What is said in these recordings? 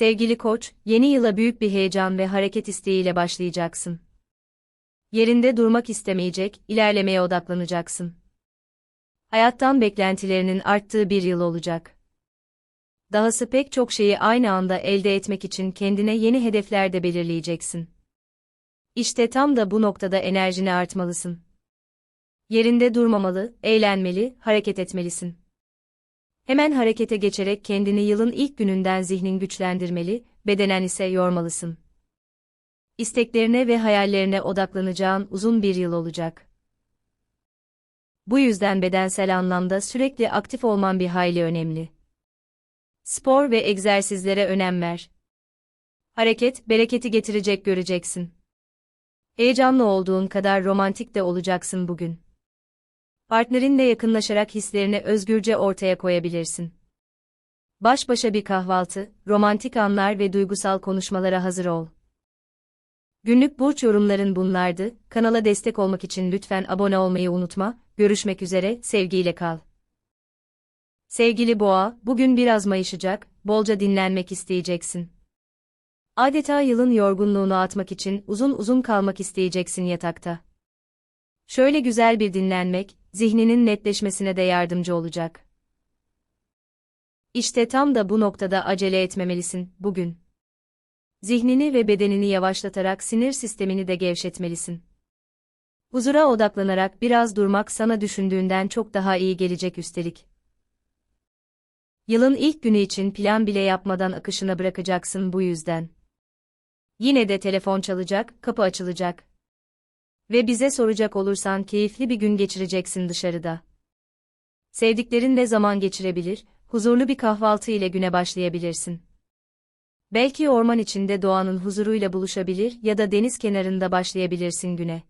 Sevgili koç, yeni yıla büyük bir heyecan ve hareket isteğiyle başlayacaksın. Yerinde durmak istemeyecek, ilerlemeye odaklanacaksın. Hayattan beklentilerinin arttığı bir yıl olacak. Dahası pek çok şeyi aynı anda elde etmek için kendine yeni hedefler de belirleyeceksin. İşte tam da bu noktada enerjini artmalısın. Yerinde durmamalı, eğlenmeli, hareket etmelisin. Hemen harekete geçerek kendini yılın ilk gününden zihnin güçlendirmeli, bedenen ise yormalısın. İsteklerine ve hayallerine odaklanacağın uzun bir yıl olacak. Bu yüzden bedensel anlamda sürekli aktif olman bir hayli önemli. Spor ve egzersizlere önem ver. Hareket, bereketi getirecek göreceksin. Heyecanlı olduğun kadar romantik de olacaksın bugün. Partnerinle yakınlaşarak hislerini özgürce ortaya koyabilirsin. Baş başa bir kahvaltı, romantik anlar ve duygusal konuşmalara hazır ol. Günlük burç yorumların bunlardı. Kanala destek olmak için lütfen abone olmayı unutma. Görüşmek üzere, sevgiyle kal. Sevgili Boğa, bugün biraz mayışacak, bolca dinlenmek isteyeceksin. Adeta yılın yorgunluğunu atmak için uzun uzun kalmak isteyeceksin yatakta. Şöyle güzel bir dinlenmek, zihninin netleşmesine de yardımcı olacak. İşte tam da bu noktada acele etmemelisin, bugün. Zihnini ve bedenini yavaşlatarak sinir sistemini de gevşetmelisin. Huzura odaklanarak biraz durmak sana düşündüğünden çok daha iyi gelecek üstelik. Yılın ilk günü için plan bile yapmadan akışına bırakacaksın bu yüzden. Yine de telefon çalacak, kapı açılacak. Ve bize soracak olursan keyifli bir gün geçireceksin dışarıda. Sevdiklerinle zaman geçirebilir, huzurlu bir kahvaltı ile güne başlayabilirsin. Belki orman içinde doğanın huzuruyla buluşabilir ya da deniz kenarında başlayabilirsin güne.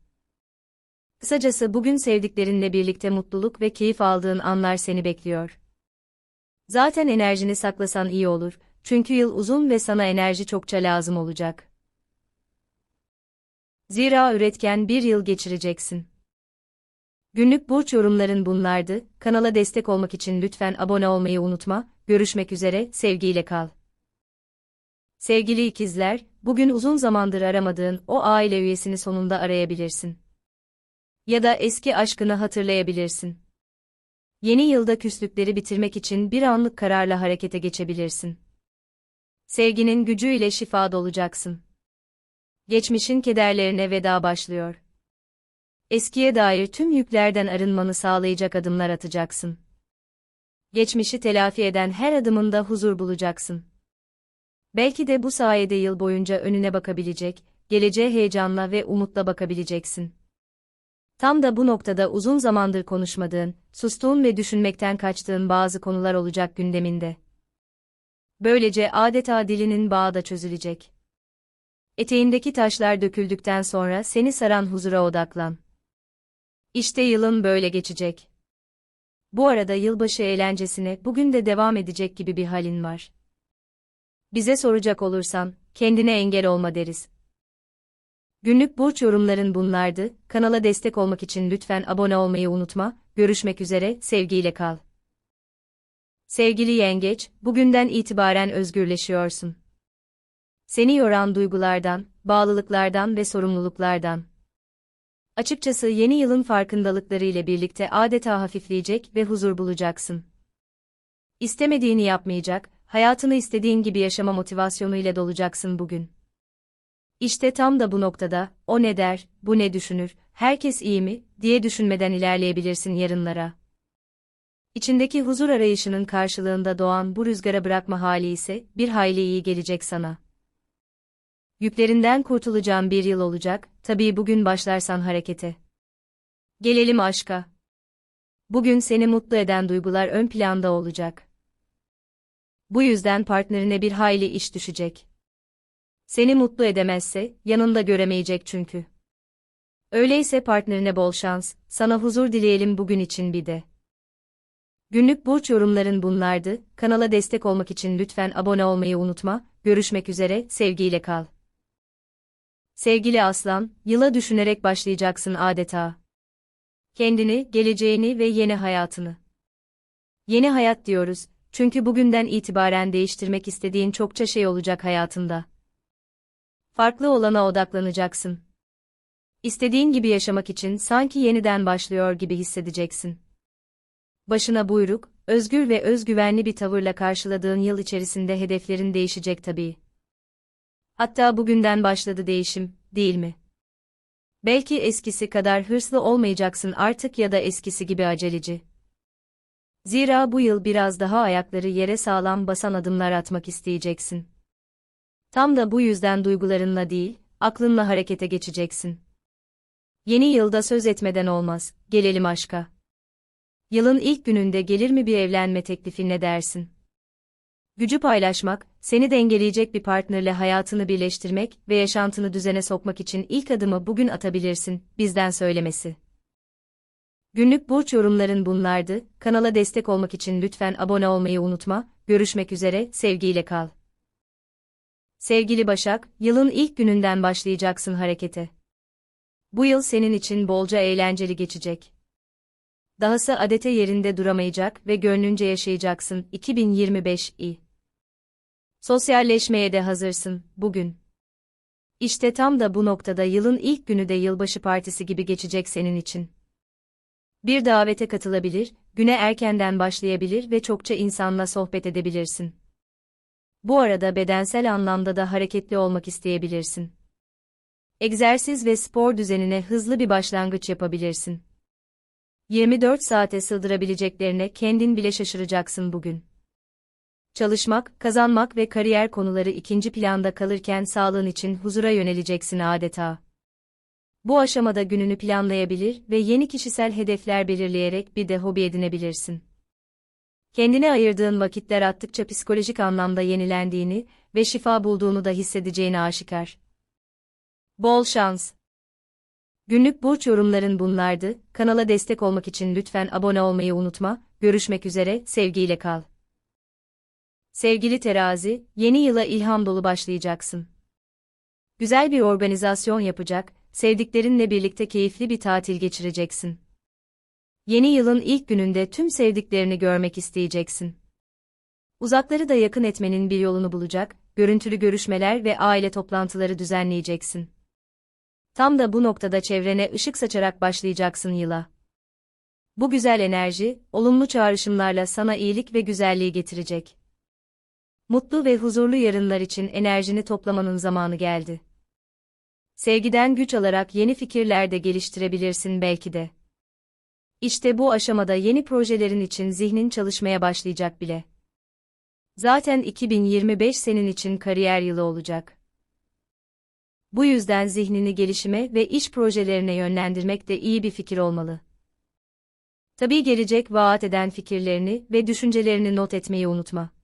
Kısacası bugün sevdiklerinle birlikte mutluluk ve keyif aldığın anlar seni bekliyor. Zaten enerjini saklasan iyi olur, çünkü yıl uzun ve sana enerji çokça lazım olacak. Zira üretken bir yıl geçireceksin. Günlük burç yorumların bunlardı. Kanala destek olmak için lütfen abone olmayı unutma. Görüşmek üzere, sevgiyle kal. Sevgili ikizler, bugün uzun zamandır aramadığın o aile üyesini sonunda arayabilirsin. Ya da eski aşkını hatırlayabilirsin. Yeni yılda küslükleri bitirmek için bir anlık kararla harekete geçebilirsin. Sevginin gücüyle şifa dolacaksın. Geçmişin kederlerine veda başlıyor. Eskiye dair tüm yüklerden arınmanı sağlayacak adımlar atacaksın. Geçmişi telafi eden her adımında huzur bulacaksın. Belki de bu sayede yıl boyunca önüne bakabilecek, geleceğe heyecanla ve umutla bakabileceksin. Tam da bu noktada uzun zamandır konuşmadığın, sustuğun ve düşünmekten kaçtığın bazı konular olacak gündeminde. Böylece adeta dilinin bağı da çözülecek. Eteğindeki taşlar döküldükten sonra seni saran huzura odaklan. İşte yılın böyle geçecek. Bu arada yılbaşı eğlencesine bugün de devam edecek gibi bir halin var. Bize soracak olursan, kendine engel olma deriz. Günlük burç yorumların bunlardı. Kanala destek olmak için lütfen abone olmayı unutma. Görüşmek üzere, sevgiyle kal. Sevgili yengeç, bugünden itibaren özgürleşiyorsun. Seni yoran duygulardan, bağlılıklardan ve sorumluluklardan. Açıkçası yeni yılın farkındalıkları ile birlikte adeta hafifleyecek ve huzur bulacaksın. İstemediğini yapmayacak, hayatını istediğin gibi yaşama motivasyonu ile dolacaksın bugün. İşte tam da bu noktada, o ne der, bu ne düşünür, herkes iyi mi, diye düşünmeden ilerleyebilirsin yarınlara. İçindeki huzur arayışının karşılığında doğan bu rüzgara bırakma hali ise, bir hayli iyi gelecek sana. Yüklerinden kurtulacağın bir yıl olacak, tabii bugün başlarsan harekete. Gelelim aşka. Bugün seni mutlu eden duygular ön planda olacak. Bu yüzden partnerine bir hayli iş düşecek. Seni mutlu edemezse, yanında göremeyecek çünkü. Öyleyse partnerine bol şans, sana huzur dileyelim bugün için bir de. Günlük burç yorumların bunlardı. Kanala destek olmak için lütfen abone olmayı unutma. Görüşmek üzere, sevgiyle kal. Sevgili aslan, yıla düşünerek başlayacaksın adeta. Kendini, geleceğini ve yeni hayatını. Yeni hayat diyoruz, çünkü bugünden itibaren değiştirmek istediğin çokça şey olacak hayatında. Farklı olana odaklanacaksın. İstediğin gibi yaşamak için sanki yeniden başlıyor gibi hissedeceksin. Başına buyruk, özgür ve özgüvenli bir tavırla karşıladığın yıl içerisinde hedeflerin değişecek tabii. Hatta bugünden başladı değişim, değil mi? Belki eskisi kadar hırslı olmayacaksın artık ya da eskisi gibi aceleci. Zira bu yıl biraz daha ayakları yere sağlam basan adımlar atmak isteyeceksin. Tam da bu yüzden duygularınla değil, aklınla harekete geçeceksin. Yeni yılda söz etmeden olmaz, gelelim aşka. Yılın ilk gününde gelir mi bir evlenme teklifi ne dersin? Gücü paylaşmak, seni dengeleyecek bir partnerle hayatını birleştirmek ve yaşantını düzene sokmak için ilk adımı bugün atabilirsin, bizden söylemesi. Günlük burç yorumların bunlardı. Kanala destek olmak için lütfen abone olmayı unutma. Görüşmek üzere, sevgiyle kal. Sevgili Başak, yılın ilk gününden başlayacaksın harekete. Bu yıl senin için bolca eğlenceli geçecek. Dahası adete yerinde duramayacak ve gönlünce yaşayacaksın. 2025 i. Sosyalleşmeye de hazırsın bugün. İşte tam da bu noktada yılın ilk günü de yılbaşı partisi gibi geçecek senin için. Bir davete katılabilir, güne erkenden başlayabilir ve çokça insanla sohbet edebilirsin. Bu arada bedensel anlamda da hareketli olmak isteyebilirsin. Egzersiz ve spor düzenine hızlı bir başlangıç yapabilirsin. 24 saate sığdırabileceklerine kendin bile şaşıracaksın bugün. Çalışmak, kazanmak ve kariyer konuları ikinci planda kalırken sağlığın için huzura yöneleceksin adeta. Bu aşamada gününü planlayabilir ve yeni kişisel hedefler belirleyerek bir de hobi edinebilirsin. Kendine ayırdığın vakitler attıkça psikolojik anlamda yenilendiğini ve şifa bulduğunu da hissedeceğini aşikar. Bol şans. Günlük burç yorumların bunlardı. Kanala destek olmak için lütfen abone olmayı unutma. Görüşmek üzere, sevgiyle kal. Sevgili terazi, yeni yıla ilham dolu başlayacaksın. Güzel bir organizasyon yapacak, sevdiklerinle birlikte keyifli bir tatil geçireceksin. Yeni yılın ilk gününde tüm sevdiklerini görmek isteyeceksin. Uzakları da yakın etmenin bir yolunu bulacak, görüntülü görüşmeler ve aile toplantıları düzenleyeceksin. Tam da bu noktada çevrene ışık saçarak başlayacaksın yıla. Bu güzel enerji, olumlu çağrışımlarla sana iyilik ve güzelliği getirecek. Mutlu ve huzurlu yarınlar için enerjini toplamanın zamanı geldi. Sevgiden güç alarak yeni fikirler de geliştirebilirsin belki de. İşte bu aşamada yeni projelerin için zihnin çalışmaya başlayacak bile. Zaten 2025 senin için kariyer yılı olacak. Bu yüzden zihnini gelişime ve iş projelerine yönlendirmek de iyi bir fikir olmalı. Tabii gelecek vaat eden fikirlerini ve düşüncelerini not etmeyi unutma.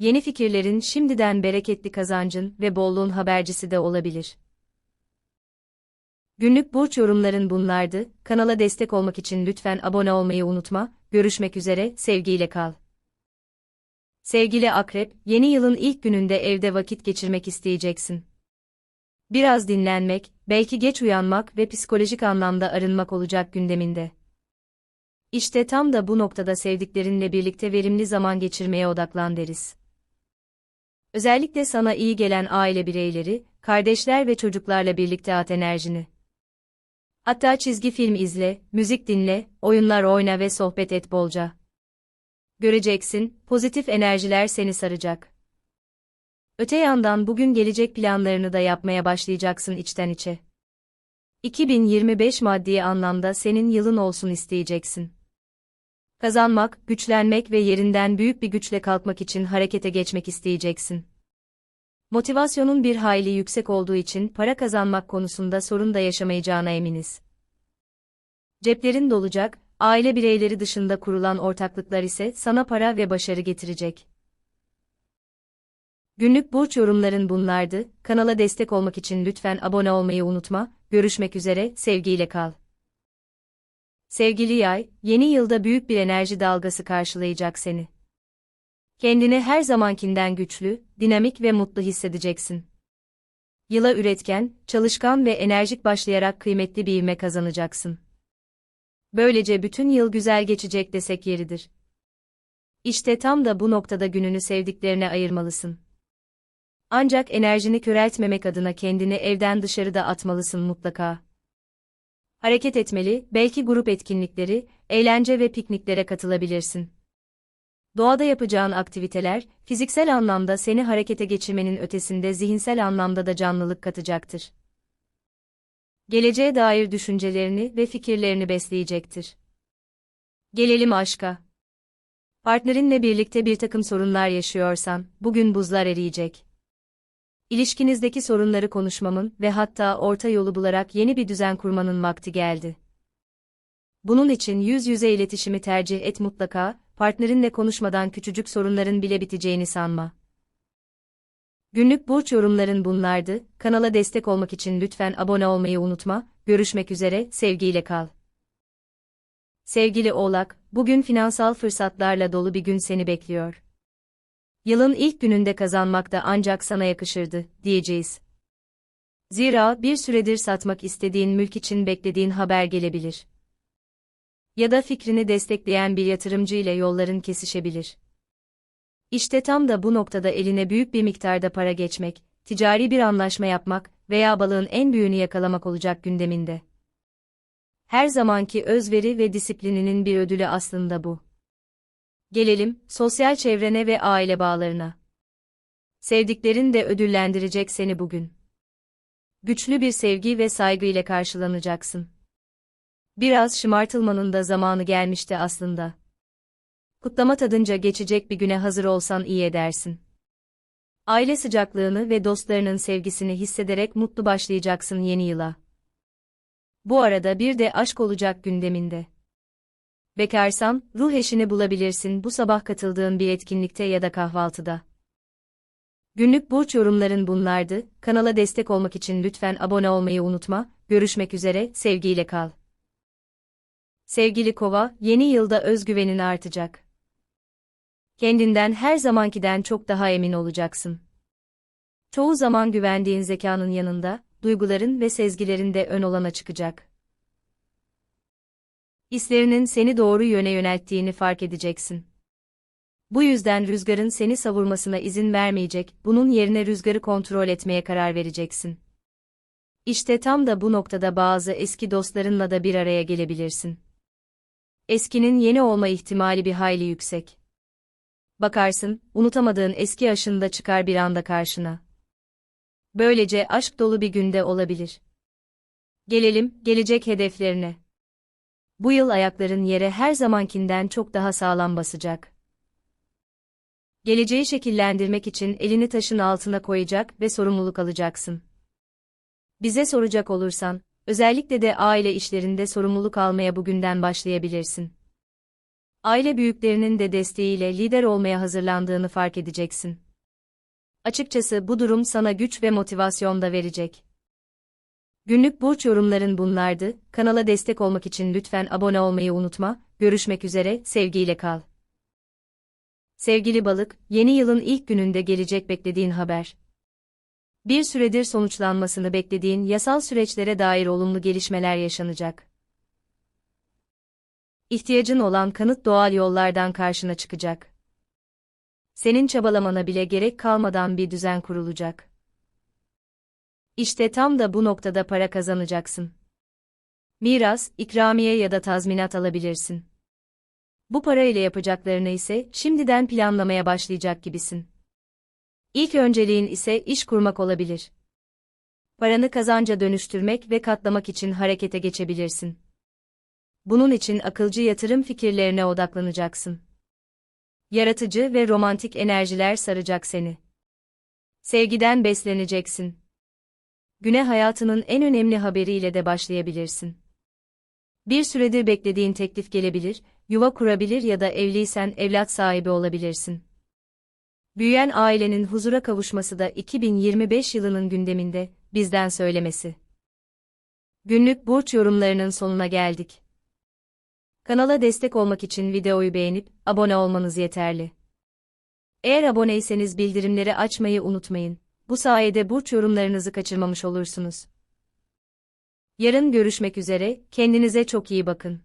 Yeni fikirlerin şimdiden bereketli kazancın ve bolluğun habercisi de olabilir. Günlük burç yorumların bunlardı. Kanala destek olmak için lütfen abone olmayı unutma. Görüşmek üzere, sevgiyle kal. Sevgili Akrep, yeni yılın ilk gününde evde vakit geçirmek isteyeceksin. Biraz dinlenmek, belki geç uyanmak ve psikolojik anlamda arınmak olacak gündeminde. İşte tam da bu noktada sevdiklerinle birlikte verimli zaman geçirmeye odaklan deriz. Özellikle sana iyi gelen aile bireyleri, kardeşler ve çocuklarla birlikte at enerjini. Hatta çizgi film izle, müzik dinle, oyunlar oyna ve sohbet et bolca. Göreceksin, pozitif enerjiler seni saracak. Öte yandan bugün gelecek planlarını da yapmaya başlayacaksın içten içe. 2025 maddi anlamda senin yılın olsun isteyeceksin. Kazanmak, güçlenmek ve yerinden büyük bir güçle kalkmak için harekete geçmek isteyeceksin. Motivasyonun bir hayli yüksek olduğu için para kazanmak konusunda sorun da yaşamayacağına eminiz. Ceplerin dolacak, aile bireyleri dışında kurulan ortaklıklar ise sana para ve başarı getirecek. Günlük burç yorumların bunlardı. Kanala destek olmak için lütfen abone olmayı unutma. Görüşmek üzere, sevgiyle kal. Sevgili yay, yeni yılda büyük bir enerji dalgası karşılayacak seni. Kendini her zamankinden güçlü, dinamik ve mutlu hissedeceksin. Yıla üretken, çalışkan ve enerjik başlayarak kıymetli bir ivme kazanacaksın. Böylece bütün yıl güzel geçecek desek yeridir. İşte tam da bu noktada gününü sevdiklerine ayırmalısın. Ancak enerjini köreltmemek adına kendini evden dışarıda atmalısın mutlaka. Hareket etmeli, belki grup etkinlikleri, eğlence ve pikniklere katılabilirsin. Doğada yapacağın aktiviteler, fiziksel anlamda seni harekete geçirmenin ötesinde zihinsel anlamda da canlılık katacaktır. Geleceğe dair düşüncelerini ve fikirlerini besleyecektir. Gelelim aşka. Partnerinle birlikte bir takım sorunlar yaşıyorsan, bugün buzlar eriyecek. İlişkinizdeki sorunları konuşmamın ve hatta orta yolu bularak yeni bir düzen kurmanın vakti geldi. Bunun için yüz yüze iletişimi tercih et mutlaka, partnerinle konuşmadan küçücük sorunların bile biteceğini sanma. Günlük burç yorumların bunlardı. Kanala destek olmak için lütfen abone olmayı unutma. Görüşmek üzere, sevgiyle kal. Sevgili Oğlak, bugün finansal fırsatlarla dolu bir gün seni bekliyor. Yılın ilk gününde kazanmak da ancak sana yakışırdı, diyeceğiz. Zira bir süredir satmak istediğin mülk için beklediğin haber gelebilir. Ya da fikrini destekleyen bir yatırımcı ile yolların kesişebilir. İşte tam da bu noktada eline büyük bir miktarda para geçmek, ticari bir anlaşma yapmak veya balığın en büyüğünü yakalamak olacak gündeminde. Her zamanki özveri ve disiplininin bir ödülü aslında bu. Gelelim, sosyal çevrene ve aile bağlarına. Sevdiklerin de ödüllendirecek seni bugün. Güçlü bir sevgi ve saygı ile karşılanacaksın. Biraz şımartılmanın da zamanı gelmişti aslında. Kutlama tadınca geçecek bir güne hazır olsan iyi edersin. Aile sıcaklığını ve dostlarının sevgisini hissederek mutlu başlayacaksın yeni yıla. Bu arada bir de aşk olacak gündeminde. Bekarsan, ruh eşini bulabilirsin bu sabah katıldığın bir etkinlikte ya da kahvaltıda. Günlük burç yorumların bunlardı. Kanala destek olmak için lütfen abone olmayı unutma. Görüşmek üzere, sevgiyle kal. Sevgili Kova, yeni yılda özgüvenin artacak. Kendinden her zamankiden çok daha emin olacaksın. Çoğu zaman güvendiğin zekanın yanında, duyguların ve sezgilerin de ön olana çıkacak. Hislerinin seni doğru yöne yönelttiğini fark edeceksin. Bu yüzden rüzgarın seni savurmasına izin vermeyecek, bunun yerine rüzgarı kontrol etmeye karar vereceksin. İşte tam da bu noktada bazı eski dostlarınla da bir araya gelebilirsin. Eskinin yeni olma ihtimali bir hayli yüksek. Bakarsın, unutamadığın eski aşında çıkar bir anda karşına. Böylece aşk dolu bir günde olabilir. Gelelim, gelecek hedeflerine. Bu yıl ayakların yere her zamankinden çok daha sağlam basacak. Geleceği şekillendirmek için elini taşın altına koyacak ve sorumluluk alacaksın. Bize soracak olursan, özellikle de aile işlerinde sorumluluk almaya bugünden başlayabilirsin. Aile büyüklerinin de desteğiyle lider olmaya hazırlandığını fark edeceksin. Açıkçası bu durum sana güç ve motivasyon da verecek. Günlük burç yorumların bunlardı. Kanala destek olmak için lütfen abone olmayı unutma. Görüşmek üzere, sevgiyle kal. Sevgili balık, yeni yılın ilk gününde gelecek beklediğin haber. Bir süredir sonuçlanmasını beklediğin yasal süreçlere dair olumlu gelişmeler yaşanacak. İhtiyacın olan kanıt doğal yollardan karşına çıkacak. Senin çabalamana bile gerek kalmadan bir düzen kurulacak. İşte tam da bu noktada para kazanacaksın. Miras, ikramiye ya da tazminat alabilirsin. Bu para ile yapacaklarını ise şimdiden planlamaya başlayacak gibisin. İlk önceliğin ise iş kurmak olabilir. Paranı kazanca dönüştürmek ve katlamak için harekete geçebilirsin. Bunun için akılcı yatırım fikirlerine odaklanacaksın. Yaratıcı ve romantik enerjiler saracak seni. Sevgiden besleneceksin güne hayatının en önemli haberiyle de başlayabilirsin. Bir süredir beklediğin teklif gelebilir, yuva kurabilir ya da evliysen evlat sahibi olabilirsin. Büyüyen ailenin huzura kavuşması da 2025 yılının gündeminde, bizden söylemesi. Günlük burç yorumlarının sonuna geldik. Kanala destek olmak için videoyu beğenip abone olmanız yeterli. Eğer aboneyseniz bildirimleri açmayı unutmayın. Bu sayede burç yorumlarınızı kaçırmamış olursunuz. Yarın görüşmek üzere, kendinize çok iyi bakın.